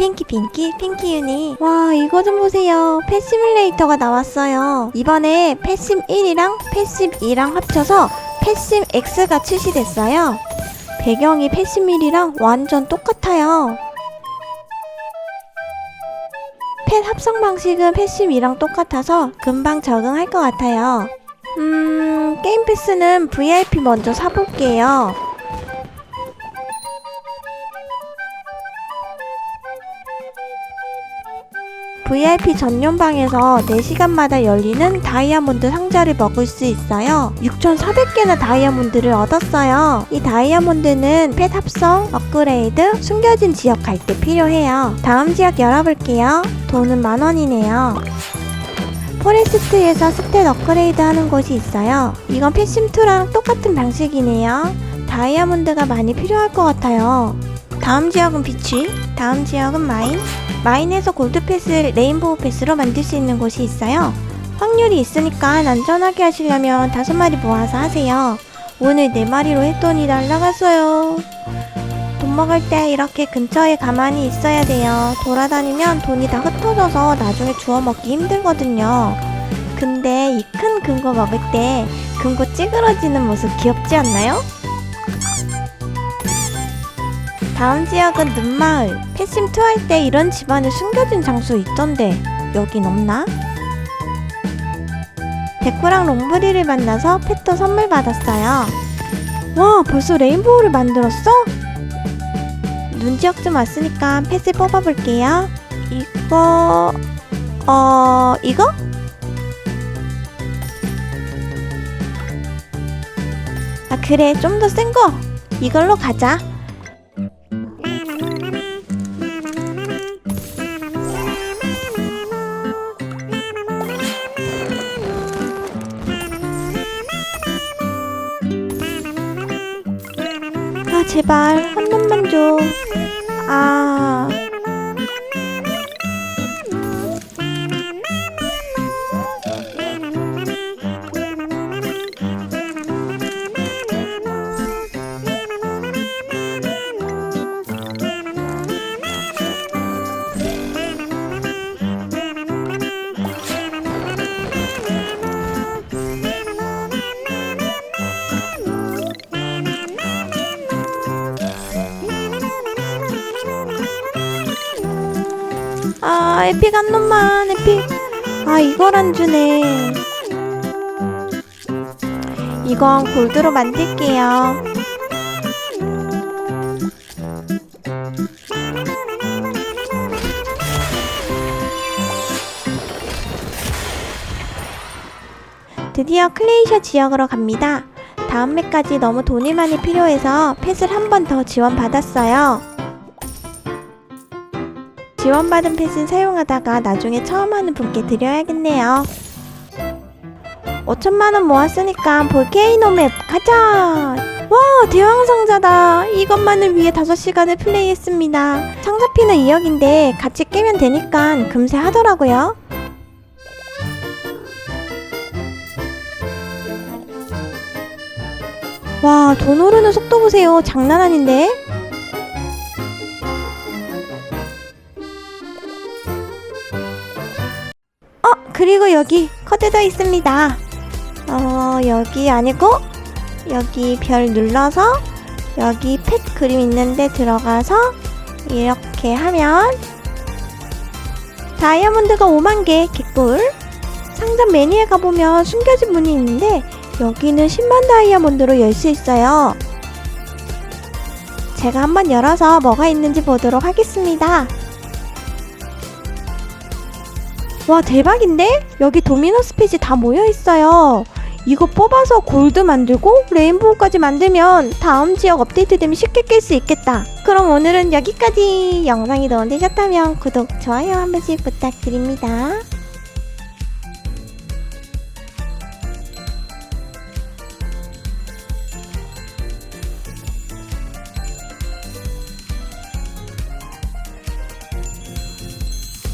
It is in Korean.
핑키 핑키 핑키 유니. 와 이거 좀 보세요. 펫 시뮬레이터가 나왔어요. 이번에 펫심 1이랑 펫심 2랑 합쳐서 펫심 X가 출시됐어요. 배경이 펫심 1이랑 완전 똑같아요. 펫 합성 방식은 펫심 2랑 똑같아서 금방 적응할 것 같아요. 음 게임 패스는 VIP 먼저 사볼게요 VIP 전용 방에서 4시간마다 열리는 다이아몬드 상자를 먹을 수 있어요. 6,400개나 다이아몬드를 얻었어요. 이 다이아몬드는 펫 합성, 업그레이드, 숨겨진 지역 갈 때 필요해요. 다음 지역 열어볼게요. 돈은 만원이네요. 포레스트에서 스탯 업그레이드 하는 곳이 있어요. 이건 패심2랑 똑같은 방식이네요. 다이아몬드가 많이 필요할 것 같아요. 다음 지역은 비치, 다음 지역은 마인, 마인에서 골드 패스를 레인보우 패스로 만들 수 있는 곳이 있어요. 확률이 있으니까 안전하게 하시려면 다섯 마리 모아서 하세요. 오늘 네 마리로 했더니 날라갔어요. 돈 먹을 때 이렇게 근처에 가만히 있어야 돼요. 돌아다니면 돈이 다 흩어져서 나중에 주워 먹기 힘들거든요. 근데 이 큰 금고 먹을 때 금고 찌그러지는 모습 귀엽지 않나요? 다음 지역은 눈마을. 패심2 할때 이런 집안에 숨겨진 장소 있던데 여긴 없나? 데쿠랑 롱브리를 만나서 펫도 선물 받았어요. 와 벌써 레인보우를 만들었어? 눈 지역 좀 왔으니까 펫을 뽑아볼게요. 이거... 어... 이거? 아 그래 좀 더 센 거 이걸로 가자. 제발 한 번만 줘. 아 아, 에픽 한 놈만, 에픽. 아, 이걸 안 주네. 이건 골드로 만들게요. 드디어 클레이셔 지역으로 갑니다. 다음 맵까지 너무 돈이 많이 필요해서 펫을 한 번 더 지원받았어요. 지원받은 펫은 사용하다가 나중에 처음 하는 분께 드려야겠네요. 5천만원 모았으니까 볼케이노 맵 가자! 와, 대왕상자다! 이것만을 위해 5시간을 플레이했습니다. 상자피는 2억인데 같이 깨면 되니까 금세 하더라고요. 와, 돈 오르는 속도 보세요. 장난 아닌데? 그리고 여기 커드도 있습니다. 어, 여기 아니고, 여기 별 눌러서, 여기 펫 그림 있는데 들어가서, 이렇게 하면, 다이아몬드가 5만개, 개꿀. 상점 메뉴에 가보면 숨겨진 문이 있는데, 여기는 10만 다이아몬드로 열 수 있어요. 제가 한번 열어서 뭐가 있는지 보도록 하겠습니다. 와 대박인데? 여기 도미노스 펫이 다 모여있어요. 이거 뽑아서 골드 만들고 레인보우까지 만들면 다음 지역 업데이트 되면 쉽게 깰 수 있겠다. 그럼 오늘은 여기까지. 영상이 도움되셨다면 구독, 좋아요 한 번씩 부탁드립니다